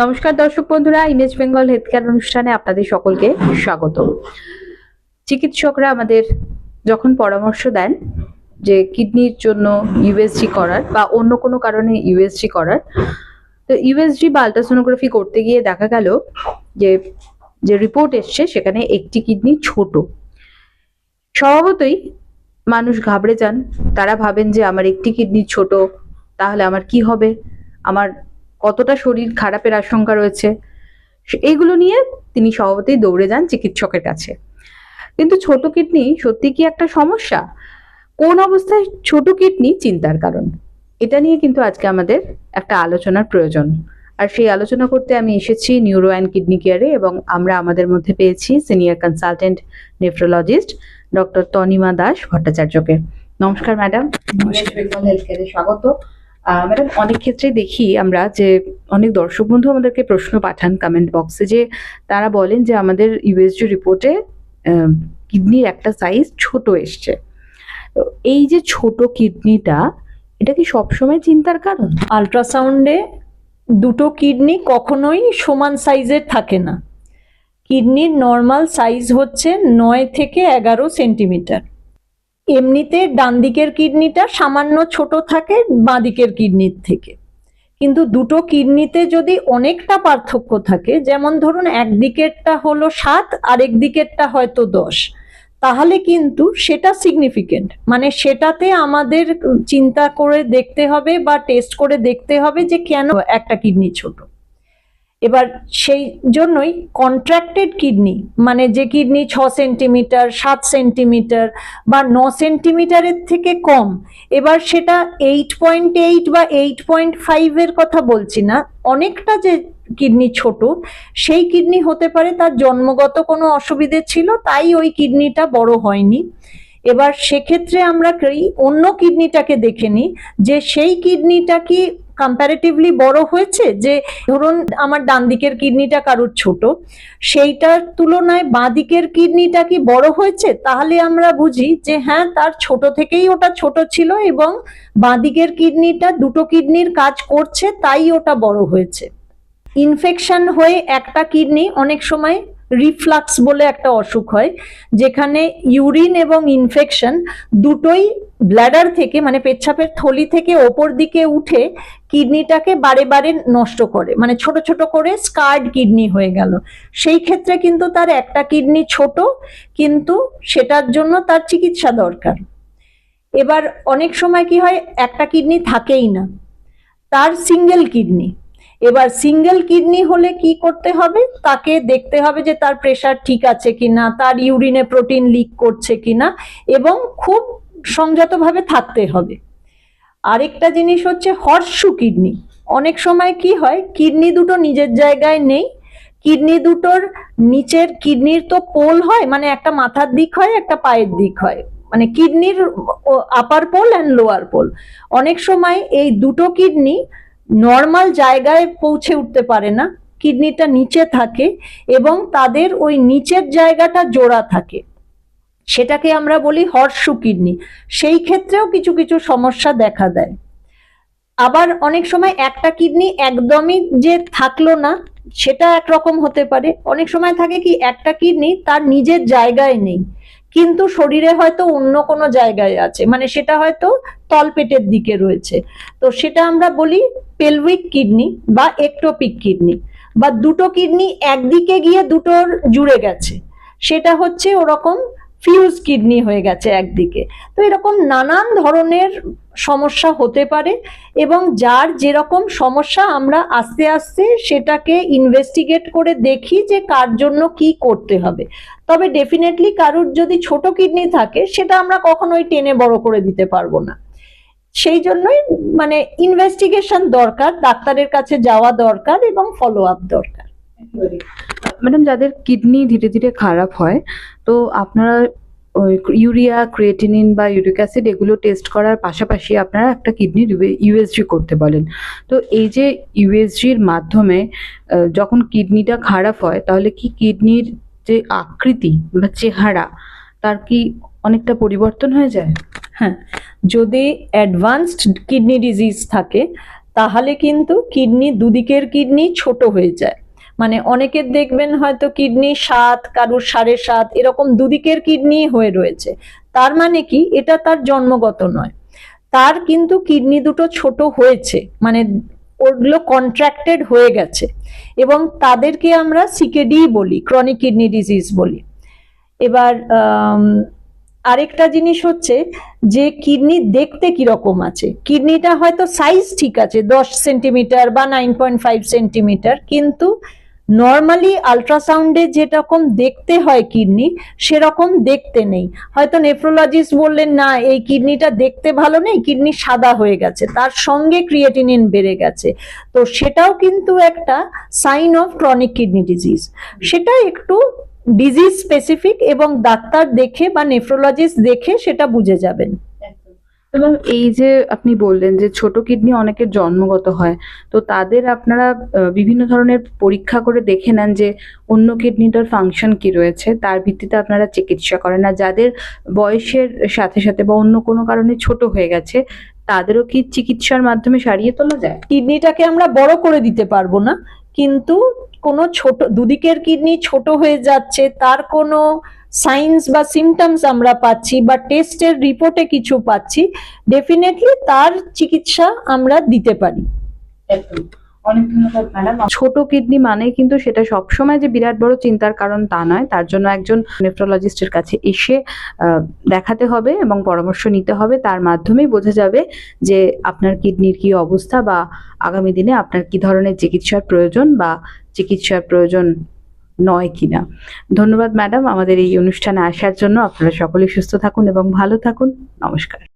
নমস্কার দর্শক বন্ধুরা ইমেজ বেঙ্গল হেলথ কেয়ার অনুষ্ঠানে আপনাদের সকলকে স্বাগত। চিকিৎসকরা আমাদের যখন পরামর্শ দেন যে কিডনির জন্য ইউএসজি করার বা অন্য কোনো কারণে ইউএসজি করার, তো ইউএসজি বা আলট্রাসোনোগ্রাফি করতে গিয়ে দেখা গেল যে যে রিপোর্ট এসছে সেখানে একটি কিডনি ছোট। স্বভাবতই মানুষ ঘাবড়ে যান, তারা ভাবেন যে আমার একটি কিডনি ছোট, তাহলে আমার কি হবে? আমার কতটা শরীর খারাপের আশঙ্কা রয়েছে এইগুলো নিয়ে তিনি স্বভাবতই দৌড়ে যান চিকিৎসকের কাছে। কিন্তু ছোট কিডনি সত্যি কি একটা সমস্যা? কোন অবস্থায় ছোট কিডনি চিন্তার কারণ? এটা নিয়ে কিন্তু আজকে আমাদের একটা আলোচনার প্রয়োজন। আর সেই আলোচনা করতে আমি এসেছি নিউরো অ্যান্ড কিডনি কেয়ারে এবং আমরা আমাদের মধ্যে পেয়েছি senior consultant nephrologist doctor Tanima Das ভট্টাচার্যকে। নমস্কার ম্যাডাম স্বাগত। ম্যাডাম অনেক ক্ষেত্রে দেখি আমরা যে অনেক দর্শক বন্ধু আমাদেরকে প্রশ্ন পাঠান কমেন্ট বক্সে যে তারা বলেন যে আমাদের ইউএসজি রিপোর্টে কিডনির একটা সাইজ ছোট এসছে। এই যে ছোট কিডনিটা এটা কি সবসময় চিন্তার কারণ? আলট্রাসাউন্ডে দুটো কিডনি কখনোই সমান সাইজের থাকে না। কিডনির নর্মাল সাইজ হচ্ছে নয় থেকে এগারো সেন্টিমিটার এমনিতে ডান দিকের কিডনিটা সামান্য ছোট থাকে, বাঁ দিকের কিডনির থেকে। কিন্তু দুটো কিডনিতে যদি অনেকটা পার্থক্য থাকে, যেমন ধরুন একদিকেরটা হলো সাত, আরেক দিকেরটা হয়তো দশ, তাহলে কিন্তু সেটা সিগনিফিকেন্ট মানে সেটাতে আমাদের চিন্তা করে দেখতে হবে বা টেস্ট করে দেখতে হবে যে কেন একটা কিডনি ছোট। এবার সেই জন্যই কন্ট্রাক্টেড কিডনি মানে যে কিডনি ছ সেন্টিমিটার সাত সেন্টিমিটার বা ন সেন্টিমিটারের থেকে কম, এবার সেটা এইট পয়েন্ট এইট বা এইট পয়েন্ট ফাইভের কথা বলছি না, অনেকটা যে কিডনি ছোট, সেই কিডনি হতে পারে তার জন্মগত কোনো অসুবিধে ছিল, তাই ওই কিডনিটা বড় হয়নি। এবার সেক্ষেত্রে আমরা অন্য কিডনিটাকে দেখে নিই, যে সেই কিডনিটা কি কম্প্যারেটিভলি বড় হয়েছে যে, ধরুন আমার ডান দিকের কিডনিটা কারোর ছোট, সেইটার তুলনায় বাঁ দিকের কিডনিটা কি বড় হয়েছে? তাহলে আমরা বুঝি যে হ্যাঁ তার ছোট থেকেই ওটা ছোট ছিল এবং বাঁ দিকের কিডনিটা দুটো কিডনির কাজ করছে, তাই ওটা বড় হয়েছে। ইনফেকশন হয়ে একটা কিডনি অনেক সময় রিফ্লাক্স বলে একটা অসুখ হয়, যেখানে ইউরিন এবং ইনফেকশন দুটোই ব্ল্যাডার থেকে মানে পেচ্ছাপের থলি থেকে ওপর দিকে উঠে কিডনিটাকে বারে বারে নষ্ট করে মানে ছোট ছোট করে স্কার্ড কিডনি হয়ে গেল। সেই ক্ষেত্রে কিন্তু তার একটা কিডনি ছোট, কিন্তু সেটার জন্য তার চিকিৎসা দরকার। এবার অনেক সময় কি হয়, একটা কিডনি থাকেই না। তার সিঙ্গেল কিডনি এবার সিঙ্গেল কিডনি হলে কি করতে হবে? তাকে দেখতে হবে যে তার প্রেশার ঠিক আছে কিনা, তার ইউরিনে প্রোটিন লিক করছে কিনা এবং খুব সংযতভাবে থাকতে হবে। আরেকটা জিনিস হচ্ছে হর্সু কিডনি অনেক সময় কি হয় কিডনি দুটো নিজের জায়গায় নেই। কিডনি দুটোর নিচের কিডনির তো পোল হয় মানে একটা মাথার দিক হয়, একটা পায়ের দিক হয়। মানে কিডনির upper pole and lower pole অনেক সময় এই দুটো কিডনি নর্মাল জায়গায় পৌঁছে উঠতে পারে না, কিডনিটা নিচে থাকে এবং তাদের ওই নিচের জায়গাটা জোড়া থাকে। সেটাকে আমরা বলি হর্সু কিডনি। সেই ক্ষেত্রেও কিছু কিছু সমস্যা দেখা দেয়। আবার অনেক সময় একটা কিডনি একদমই যে থাকল না, সেটা একরকম হতে পারে। অনেক সময় থাকে কি, একটা কিডনি তার নিজের জায়গায় নেই, কিন্তু শরীরে হয়তো অন্য কোনো জায়গায় আছে। মানে সেটা হয়তো তলপেটের দিকে রয়েছে। তো সেটা আমরা বলি পেলভিক কিডনি বা একটোপিক কিডনি বা দুটো কিডনি একদিকে গিয়ে দুটোর জুড়ে গেছে। সেটা হচ্ছে ওরকম ফিউজ কিডনি হয়ে গেছে একদিকে। তো এরকম নানান ধরনের সমস্যা হতে পারে এবং যার যেরকম সমস্যা আমরা আস্তে আস্তে সেটাকে ইনভেস্টিগেট করে দেখি যে কার জন্য কি করতে হবে। তবে ডেফিনেটলি কারোর যদি ছোট কিডনি থাকে সেটা আমরা কখনোই টেনে বড় করে দিতে পারব না। সেই জন্যই মানে ইনভেস্টিগেশন দরকার, ডাক্তারের কাছে যাওয়া দরকার এবং ফলো আপ দরকার। ম্যাডাম, যাদের কিডনি ধীরে ধীরে খারাপ হয়, তো আপনারা ইউরিয়া ক্রিয়েটিনিন বা ইউরিক অ্যাসিড এগুলো টেস্ট করার পাশাপাশি আপনারা একটা কিডনি ইউএসজি করতে বলেন। তো এই যে ইউএসজির মাধ্যমে যখন কিডনিটা খারাপ হয়, তাহলে কি কিডনির যে আকৃতি বা চেহারা, তার কি অনেকটা পরিবর্তন হয়ে যায়? হ্যাঁ যদি অ্যাডভান্সড কিডনি ডিজিজ থাকে, তাহলে কিন্তু কিডনি দুদিকের কিডনি ছোট হয়ে যায়। মানে অনেকের দেখবেন হয়তো কিডনি সাত, কারুর সাড়ে সাত, এরকম দুদিকের কিডনি হয়ে রয়েছে। তার মানে কি? এটা তার জন্মগত নয়। তার কিন্তু কিডনি দুটো ছোট হয়েছে। মানে ওগুলো কন্ট্রাক্টেড হয়ে গেছে। এবং তাদেরকে আমরা সিকেডি বলি ক্রনিক কিডনি ডিজিজ বলি। এবার আরেকটা জিনিস হচ্ছে যে কিডনি দেখতে কীরকম আছে। কিডনিটা হয়তো সাইজ ঠিক আছে, দশ সেন্টিমিটার বা নাইন পয়েন্ট ফাইভ সেন্টিমিটার কিন্তু নর্মালি আলট্রাসাউন্ডে যেরকম দেখতে হয় কিডনি, সেরকম দেখতে নেই। হয়তো নেফ্রোলজিস্ট বললেন, না, এই কিডনিটা দেখতে ভালো নেই, কিডনি সাদা হয়ে গেছে, তার সঙ্গে ক্রিয়েটিনিন বেড়ে গেছে। তো সেটাও কিন্তু একটা sign of chronic kidney disease সেটা একটু ডিজিজ স্পেসিফিক এবং ডাক্তার দেখে বা নেফ্রোলজিস্ট দেখে সেটা বুঝে যাবেন। এবং এই যে আপনি বললেন যে ছোট কিডনি অনেকের জন্মগত হয় তো তাদের আপনারা বিভিন্ন ধরনের পরীক্ষা করে দেখে নেন যে অন্য কিডনিটার ফাংশন কি রয়েছে তার ভিত্তিতে আপনারা চিকিৎসা করেন। আর যাদের বয়সের সাথে সাথে বা অন্য কোনো কারণে ছোট হয়ে গেছে তাদেরও কি চিকিৎসার মাধ্যমে সারিয়ে তোলা যায়? কিডনিটাকে আমরা বড় করে দিতে পারব না কিন্তু কোনো ছোট, দুদিকের কিডনি ছোট হয়ে যাচ্ছে, তার কোনো সাইন্স বা সিমটমস আমরা পাচ্ছি বা টেস্টের রিপোর্টে কিছু পাচ্ছি ডেফিনেটলি তার চিকিৎসা আমরা দিতে পারি। ছোট কিডনি মানে কিন্তু সেটা সবসময় যে বিরাট বড় চিন্তার কারণ তা নয়। তার জন্য একজন নেফ্রোলজিস্টের কাছে এসে দেখাতে হবে এবং পরামর্শ নিতে হবে। তার মাধ্যমেই বোঝা যাবে যে আপনার কিডনির কি অবস্থা বা আগামী দিনে আপনার কি ধরনের চিকিৎসার প্রয়োজন বা চিকিৎসার প্রয়োজন নয় কিনা। ধন্যবাদ ম্যাডাম আমাদের এই অনুষ্ঠানে আসার জন্য আপনারা সকলেই সুস্থ থাকুন এবং ভালো থাকুন। নমস্কার।